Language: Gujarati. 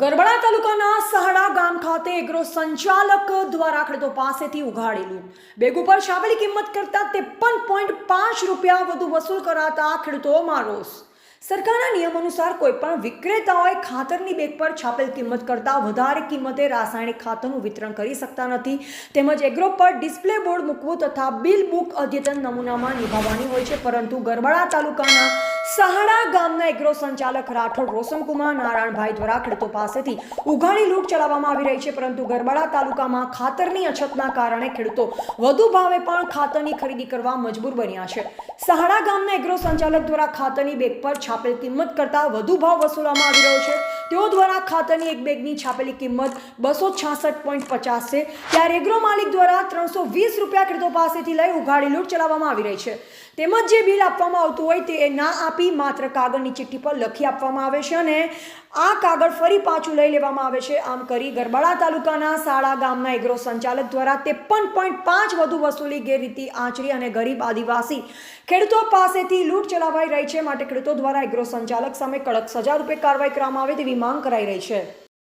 ગરબડા તાલુકાના સહડા ગામ ખાતે એગ્રો સંચાલક દ્વારા ખેડૂતો પાસેથી ઉઘાડેલું બેગ ઉપર છાપેલી કિંમત કરતાં ત્રેપન પોઈન્ટ પાંચ રૂપિયા વધુ વસૂલ કરાતા ખેડૂતોમાં રોષ સરકારના નિયમ અનુસાર કોઈપણ વિક્રેતાઓએ ખાતરની બેગ પર છાપેલ કિંમત કરતાં વધારે કિંમતે રાસાયણિક ખાતરનું વિતરણ કરી શકતા નથી. તેમજ એગ્રો પર ડિસ્પ્લે બોર્ડ મૂકવું તથા બિલ બુક અદ્યતન નમૂનામાં નિભાવવાની હોય છે. પરંતુ ગરબડા તાલુકાના સહાડા ગામના એગ્રો સંચાલક રાઠોડ રોશનકુમાર નારાયણભાઈ દ્વારા ખેડૂતો પાસેથી ઉઘાડી લૂંટ ચલાવવામાં આવી રહી છે, પરંતુ ગરબડા તાલુકામાં ખાતરની અછતના કારણે ખેડૂતો વધુ ભાવે પણ ખાતરની ખરીદી કરવા મજબૂર બન્યા છે. સહાડા ગામના એગ્રો સંચાલક દ્વારા ખાતરની બેગ પર છાપેલ કિંમત કરતાં વધુ ભાવ વસૂલવામાં આવી રહ્યો છે. તેઓ ખાતરની એક બેગની છાપેલી કિંમત બસો છાસઠ પોઈન્ટ પચાસ છે. ત્યારે એગ્રો માલિક દ્વારા ત્રણસો વીસ રૂપિયા ખેડૂતો પાસેથી લઈ ઉઘાડી લૂંટ ચલાવવામાં આવી રહી છે. તેમજ જે બિલ આપવામાં આવતું હોય તે ના આપી માત્ર કાગળની ચિઠ્ઠી પર લખી આપવામાં આવે છે અને આ કાગળ ફરી પાછું લઈ લેવામાં આવે છે. આમ કરી ગરબાડા તાલુકાના સાળા ગામના એગ્રો સંચાલક દ્વારા ત્રેપન પોઈન્ટ પાંચ વધુ વસૂલી ગેરરીતિ આચરી અને ગરીબ આદિવાસી ખેડૂતો પાસેથી લૂંટ ચલાવાઈ રહી છે. માટે ખેડૂતો દ્વારા એગ્રો સંચાલક સામે કડક સજા રૂપે કાર્યવાહી કરવામાં આવે તેવી માંગ કરાઈ રહી છે